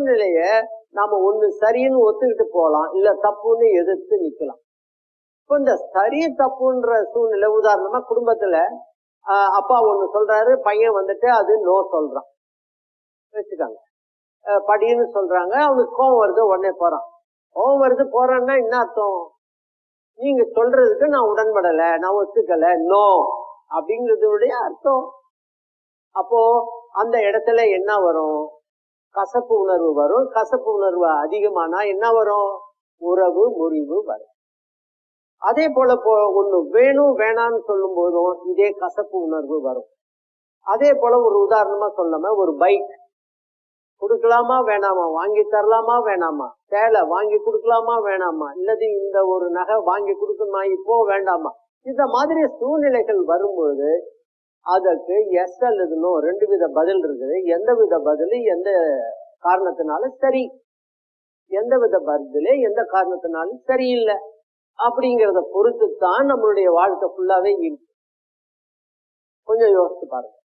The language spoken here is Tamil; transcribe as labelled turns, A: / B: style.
A: சூழ்நிலைய நாம ஒண்ணு சரின்னு ஒத்துக்கிட்டு போகலாம் இல்ல தப்புன்னு எதிர்த்து நிக்கலாம். இப்போ இந்த சரி தப்புன்ற சூழ்நிலை உதாரணமா குடும்பத்துல அப்பா ஒண்ணு சொல்றாரு பையன் வந்துட்டு அது நோ சொல்றான். வச்சுக்காங்க. படின்னு சொல்றாங்க அவனுக்கு கோவம் வருது உடனே போறான். கோவம் வருது போறான்னா என்ன அர்த்தம்? நீங்க சொல்றதுக்கு நான் உடன்படல நான் ஒத்துக்கல நோ அப்படிங்கிறதுடைய அர்த்தம். அப்போ அந்த இடத்துல என்ன வரும்? கசப்பு உணர்வு வரும். கசப்பு உணர்வு அதிகமானா என்ன வரும்? உறவு முறிவு வரும். அதே போல ஒண்ணு வேணும் வேணாம்னு சொல்லும் போதும் இதே கசப்பு உணர்வு வரும். அதே போல ஒரு உதாரணமா சொல்லாம ஒரு பைக் கொடுக்கலாமா வேணாமா? வாங்கி தரலாமா வேணாமா? சேலை வாங்கி கொடுக்கலாமா வேணாமா? இல்லது இந்த ஒரு நகை வாங்கி கொடுக்கணுமா இப்போ வேண்டாமா? இந்த மாதிரி சூழ்நிலைகள் வரும்போது அதற்கு எஸ் அல்லது நோ ரெண்டு வித பதில் இருக்குது. எந்த வித பதில் எந்த காரணத்தினாலும் சரி. எந்த வித பதிலே எந்த காரணத்தினாலும் சரியில்லை. அப்படிங்கிறத பொறுத்து தான் நம்மளுடைய வாழ்க்கை ஃபுல்லாவே இருக்கு. கொஞ்சம் யோசிச்சு பாருங்க.